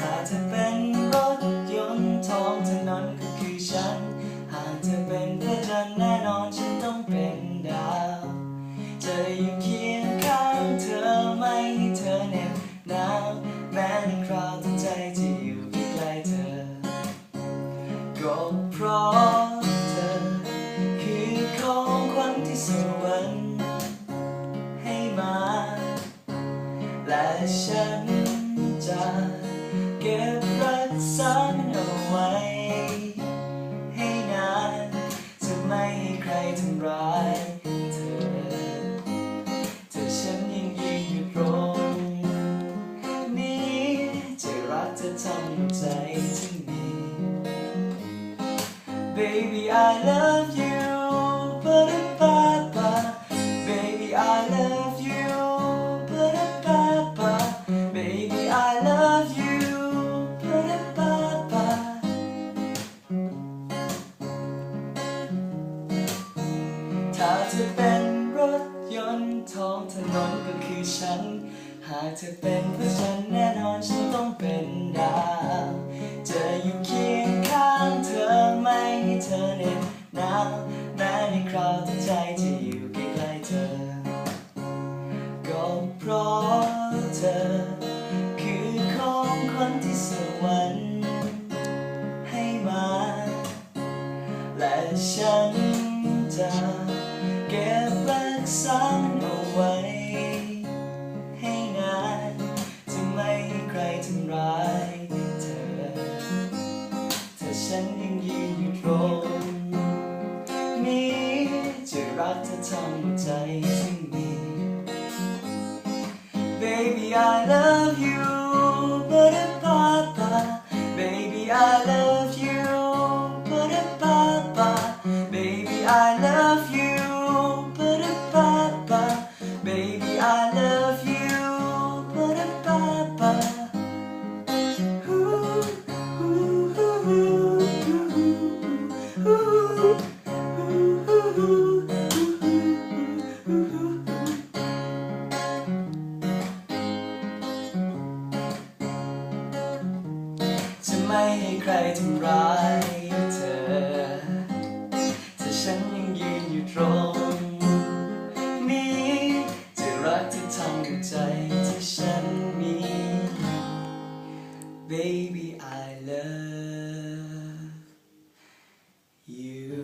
ถ้าเธอเป็นรถยนต์ทองถนนก็คือฉัน หากเธอเป็นพระจันแน่นอนฉันต้องเป็นดาวจะอยู่เคียงข้างเธอไม่ให้เธอเหน็บหนาวแม้ในคราวที่ใจจะอยู่ใกล้เธอ ก็เพราะเธอ คือของขวัญที่สวรรค์ให้มา และฉัน ให้นานจะไม่ให้ใครทำร้ายเธอเธอฉันยังยืนอยู่ตรงนี้จะรักเธอทั้งใจที่มี Baby I love you ถ้าเธอเป็นรถยนต์ท้องถนนก็คือฉัน หากเธอเป็นผู้ฉันแน่นอนฉันต้องเป็นดาวจะอยู่เคียงข้างเธอไม่ให้เธอเหน็บหนาวแม้ในคราวที่ใจจะอยู่ใกล้ๆเธอ ก็เพราะเธอ คือของขวัญที่สวรรค์ให้มา และฉัน Baby I love you บุรพาปา Baby I love you บุรพาปา Baby I love you บุรพาปา Baby I love ไม่ให้ใครทำร้ายเธอ ถ้าฉันยังยืนอยู่ตรงนี้ จะรักเธอทั้งใจที่ฉันมี Baby I love you